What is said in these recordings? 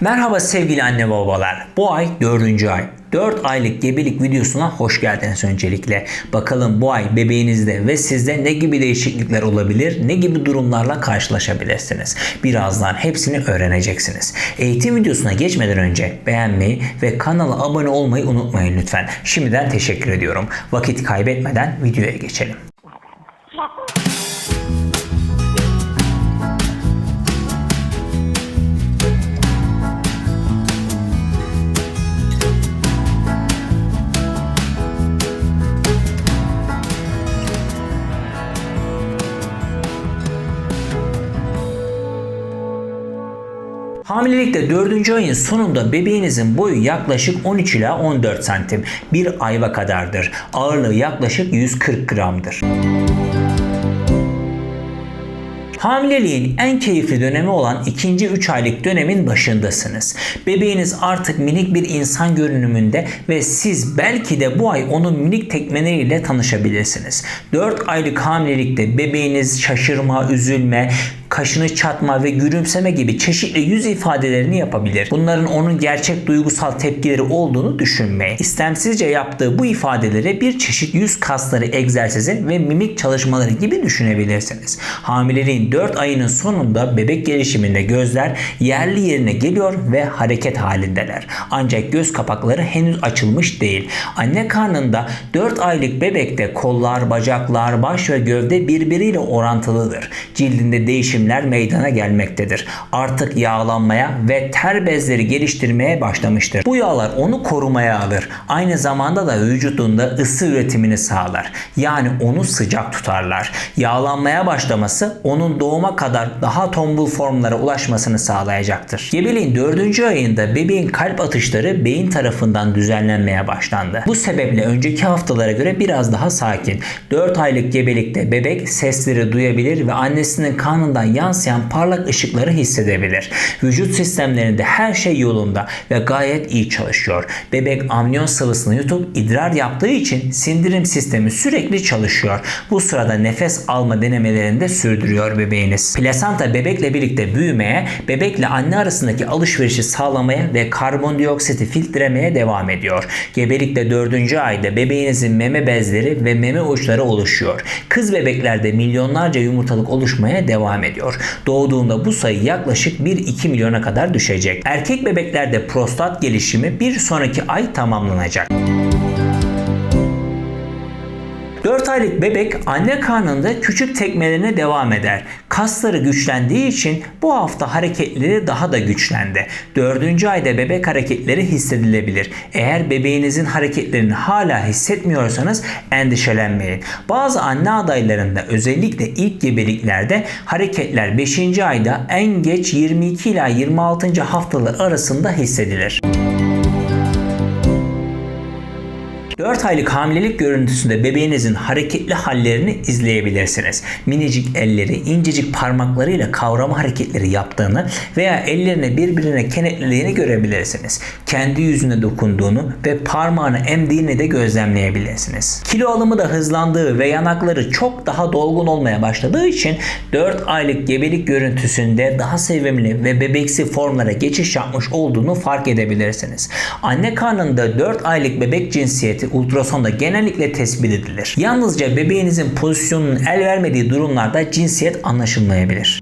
Merhaba sevgili anne babalar. Bu ay 4. ay. 4 aylık gebelik videosuna hoş geldiniz öncelikle. Bakalım bu ay bebeğinizde ve sizde ne gibi değişiklikler olabilir, ne gibi durumlarla karşılaşabilirsiniz. Birazdan hepsini öğreneceksiniz. Eğitim videosuna geçmeden önce beğenmeyi ve kanala abone olmayı unutmayın lütfen. Şimdiden teşekkür ediyorum. Vakit kaybetmeden videoya geçelim. Hamilelikte 4. ayın sonunda bebeğinizin boyu yaklaşık 13 ila 14 santim. Bir ayva kadardır. Ağırlığı yaklaşık 140 gramdır. Hamileliğin en keyifli dönemi olan ikinci 3 aylık dönemin başındasınız. Bebeğiniz artık minik bir insan görünümünde ve siz belki de bu ay onun minik tekmeleriyle tanışabilirsiniz. 4 aylık hamilelikte bebeğiniz şaşırma, üzülme, kaşını çatma ve gülümseme gibi çeşitli yüz ifadelerini yapabilir. Bunların onun gerçek duygusal tepkileri olduğunu düşünmeyin. İstemsizce yaptığı bu ifadeleri bir çeşit yüz kasları egzersizi ve mimik çalışmaları gibi düşünebilirsiniz. Hamileliğin 4 ayının sonunda bebek gelişiminde gözler yerli yerine geliyor ve hareket halindeler. Ancak göz kapakları henüz açılmış değil. Anne karnında 4 aylık bebekte kollar, bacaklar, baş ve gövde birbiriyle orantılıdır. Cildinde değişimler meydana gelmektedir. Artık yağlanmaya ve ter bezleri geliştirmeye başlamıştır. Bu yağlar onu korumaya alır. Aynı zamanda da vücudunda ısı üretimini sağlar. Yani onu sıcak tutarlar. Yağlanmaya başlaması onun doğuma kadar daha tombul formlara ulaşmasını sağlayacaktır. Gebeliğin 4. ayında bebeğin kalp atışları beyin tarafından düzenlenmeye başlandı. Bu sebeple önceki haftalara göre biraz daha sakin. 4 aylık gebelikte bebek sesleri duyabilir ve annesinin karnından yansıyan parlak ışıkları hissedebilir. Vücut sistemlerinde her şey yolunda ve gayet iyi çalışıyor. Bebek amniyon sıvısını yutup idrar yaptığı için sindirim sistemi sürekli çalışıyor. Bu sırada nefes alma denemelerini de sürdürüyor bebeğiniz. Plasanta bebekle birlikte büyümeye, bebekle anne arasındaki alışverişi sağlamaya ve karbondioksiti filtrelemeye devam ediyor. Gebelikte 4. ayda bebeğinizin meme bezleri ve meme uçları oluşuyor. Kız bebeklerde milyonlarca yumurtalık oluşmaya devam ediyor. Doğduğunda bu sayı yaklaşık 1-2 milyona kadar düşecek. Erkek bebeklerde prostat gelişimi bir sonraki ay tamamlanacak. 4 aylık bebek anne karnında küçük tekmelerine devam eder. Kasları güçlendiği için bu hafta hareketleri daha da güçlendi. 4. ayda bebek hareketleri hissedilebilir. Eğer bebeğinizin hareketlerini hala hissetmiyorsanız endişelenmeyin. Bazı anne adaylarında özellikle ilk gebeliklerde hareketler 5. ayda en geç 22 ila 26. haftalar arasında hissedilir. 4 aylık hamilelik görüntüsünde bebeğinizin hareketli hallerini izleyebilirsiniz. Minicik elleri, incecik parmaklarıyla kavrama hareketleri yaptığını veya ellerini birbirine kenetlediğini görebilirsiniz. Kendi yüzüne dokunduğunu ve parmağını emdiğini de gözlemleyebilirsiniz. Kilo alımı da hızlandığı ve yanakları çok daha dolgun olmaya başladığı için 4 aylık gebelik görüntüsünde daha sevimli ve bebeksi formlara geçiş yapmış olduğunu fark edebilirsiniz. Anne karnında 4 aylık bebek cinsiyeti ultrasonda genellikle tespit edilir. Yalnızca bebeğinizin pozisyonunun el vermediği durumlarda cinsiyet anlaşılmayabilir.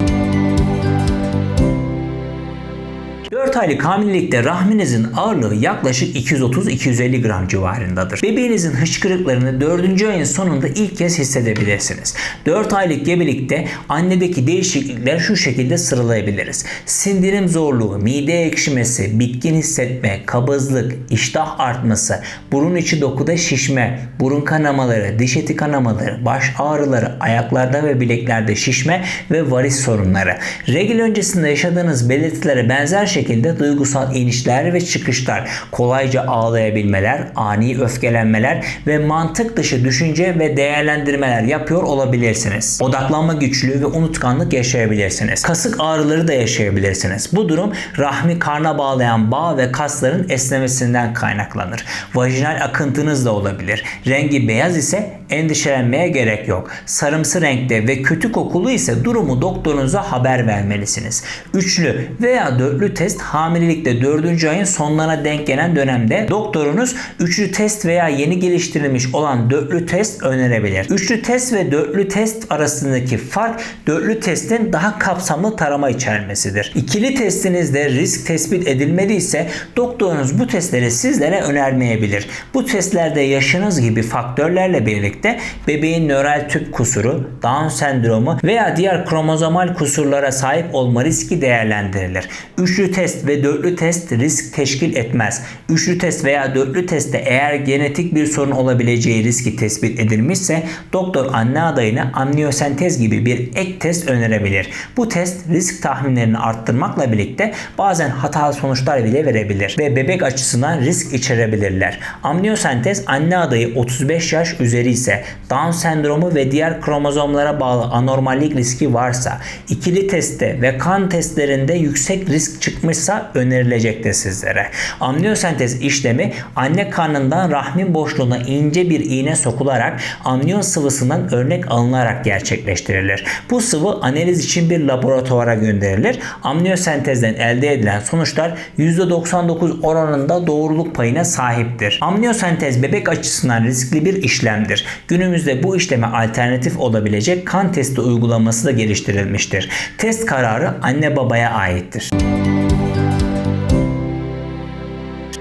4 aylık hamilelikte rahminizin ağırlığı yaklaşık 230-250 gram civarındadır. Bebeğinizin hıçkırıklarını 4. ayın sonunda ilk kez hissedebilirsiniz. 4 aylık gebelikte annedeki değişiklikler şu şekilde sıralayabiliriz. Sindirim zorluğu, mide ekşimesi, bitkin hissetme, kabızlık, iştah artması, burun içi dokuda şişme, burun kanamaları, diş eti kanamaları, baş ağrıları, ayaklarda ve bileklerde şişme ve varis sorunları. Regl öncesinde yaşadığınız belirtilere benzer şekilde duygusal inişler ve çıkışlar, kolayca ağlayabilmeler, ani öfkelenmeler ve mantık dışı düşünce ve değerlendirmeler yapıyor olabilirsiniz. Odaklanma güçlüğü ve unutkanlık yaşayabilirsiniz. Kasık ağrıları da yaşayabilirsiniz. Bu durum rahmi karna bağlayan bağ ve kasların esnemesinden kaynaklanır. Vajinal akıntınız da olabilir. Rengi beyaz ise endişelenmeye gerek yok. Sarımsı renkte ve kötü kokulu ise durumu doktorunuza haber vermelisiniz. Üçlü veya dörtlü test hamilelikte 4. ayın sonlarına denk gelen dönemde doktorunuz üçlü test veya yeni geliştirilmiş olan dörtlü test önerebilir. Üçlü test ve dörtlü test arasındaki fark dörtlü testin daha kapsamlı tarama içermesidir. İkili testinizde risk tespit edilmediyse doktorunuz bu testleri sizlere önermeyebilir. Bu testlerde yaşınız gibi faktörlerle birlikte bebeğin nöral tüp kusuru, Down sendromu veya diğer kromozomal kusurlara sahip olma riski değerlendirilir. Üçlü test ve dörtlü test risk teşkil etmez. Üçlü test veya dörtlü testte eğer genetik bir sorun olabileceği riski tespit edilmişse doktor anne adayına amniyosentez gibi bir ek test önerebilir. Bu test risk tahminlerini arttırmakla birlikte bazen hatalı sonuçlar bile verebilir ve bebek açısından risk içerebilirler. Amniyosentez anne adayı 35 yaş üzeri ise Down sendromu ve diğer kromozomlara bağlı anormallik riski varsa, ikili testte ve kan testlerinde yüksek risk çıkmışsa önerilecektir sizlere. Amniyosentez işlemi anne karnından rahmin boşluğuna ince bir iğne sokularak amniyon sıvısından örnek alınarak gerçekleştirilir. Bu sıvı analiz için bir laboratuvara gönderilir. Amniyosentezden elde edilen sonuçlar %99 oranında doğruluk payına sahiptir. Amniyosentez bebek açısından riskli bir işlemdir. Günümüzde bu işleme alternatif olabilecek kan testi uygulaması da geliştirilmiştir. Test kararı anne babaya aittir. Bye.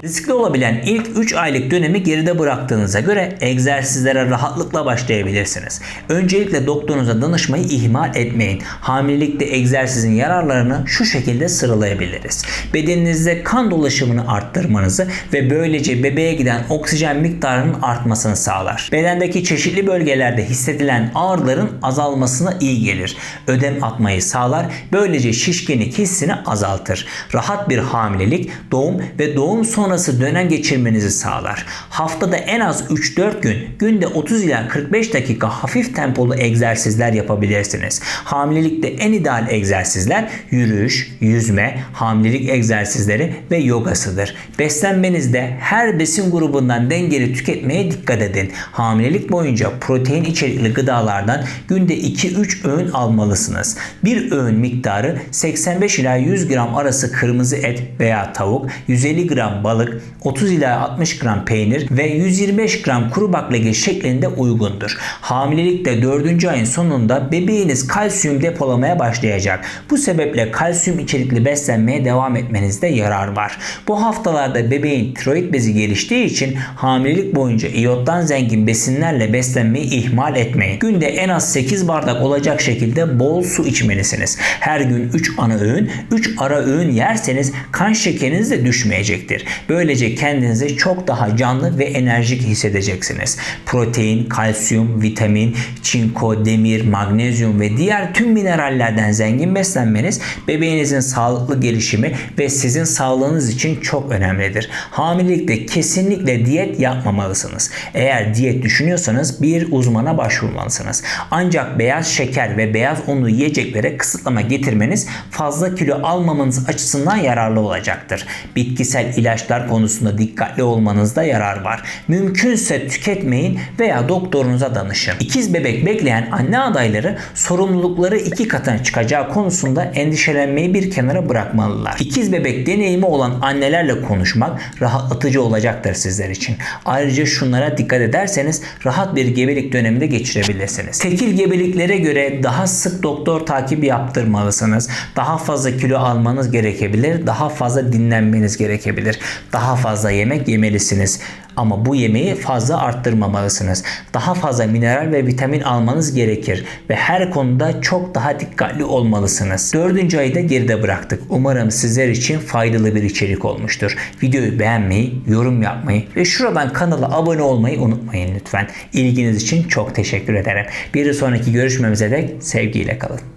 Riskli olabilen ilk 3 aylık dönemi geride bıraktığınıza göre egzersizlere rahatlıkla başlayabilirsiniz. Öncelikle doktorunuza danışmayı ihmal etmeyin. Hamilelikte egzersizin yararlarını şu şekilde sıralayabiliriz. Bedeninizde kan dolaşımını arttırmanızı ve böylece bebeğe giden oksijen miktarının artmasını sağlar. Bedendeki çeşitli bölgelerde hissedilen ağrıların azalmasına iyi gelir. Ödem atmayı sağlar. Böylece şişkinlik hissini azaltır. Rahat bir hamilelik, doğum ve doğum sonrası sonrası dönem geçirmenizi sağlar. Haftada en az 3-4 gün, günde 30 ila 45 dakika hafif tempolu egzersizler yapabilirsiniz. Hamilelikte en ideal egzersizler yürüyüş, yüzme, hamilelik egzersizleri ve yogasıdır. Beslenmenizde her besin grubundan dengeli tüketmeye dikkat edin. Hamilelik boyunca protein içerikli gıdalardan günde 2-3 öğün almalısınız. Bir öğün miktarı 85 ila 100 gram arası kırmızı et veya tavuk, 150 gram balık, balık, 30 ila 60 gram peynir ve 125 gram kuru baklagil şeklinde uygundur. Hamilelikte 4. ayın sonunda bebeğiniz kalsiyum depolamaya başlayacak. Bu sebeple kalsiyum içerikli beslenmeye devam etmenizde yarar var. Bu haftalarda bebeğin tiroid bezi geliştiği için hamilelik boyunca iyottan zengin besinlerle beslenmeyi ihmal etmeyin. Günde en az 8 bardak olacak şekilde bol su içmelisiniz. Her gün 3 ana öğün, 3 ara öğün yerseniz kan şekeriniz de düşmeyecektir. Böylece kendinizi çok daha canlı ve enerjik hissedeceksiniz. Protein, kalsiyum, vitamin, çinko, demir, magnezyum ve diğer tüm minerallerden zengin beslenmeniz bebeğinizin sağlıklı gelişimi ve sizin sağlığınız için çok önemlidir. Hamilelikte kesinlikle diyet yapmamalısınız. Eğer diyet düşünüyorsanız bir uzmana başvurmalısınız. Ancak beyaz şeker ve beyaz unlu yiyeceklere kısıtlama getirmeniz fazla kilo almamanız açısından yararlı olacaktır. Bitkisel ilaçlar konusunda dikkatli olmanızda yarar var. Mümkünse tüketmeyin veya doktorunuza danışın. İkiz bebek bekleyen anne adayları sorumlulukları iki katına çıkacağı konusunda endişelenmeyi bir kenara bırakmalılar. İkiz bebek deneyimi olan annelerle konuşmak rahatlatıcı olacaktır sizler için. Ayrıca şunlara dikkat ederseniz rahat bir gebelik döneminde geçirebilirsiniz. Tekil gebeliklere göre daha sık doktor takibi yaptırmalısınız. Daha fazla kilo almanız gerekebilir. Daha fazla dinlenmeniz gerekebilir daha fazla yemek yemelisiniz. Ama bu yemeği fazla arttırmamalısınız. Daha fazla mineral ve vitamin almanız gerekir ve her konuda çok daha dikkatli olmalısınız. Dördüncü ayı da geride bıraktık. Umarım sizler için faydalı bir içerik olmuştur. Videoyu beğenmeyi, yorum yapmayı ve şuradan kanala abone olmayı unutmayın lütfen. İlginiz için çok teşekkür ederim. Bir sonraki görüşmemize dek sevgiyle kalın.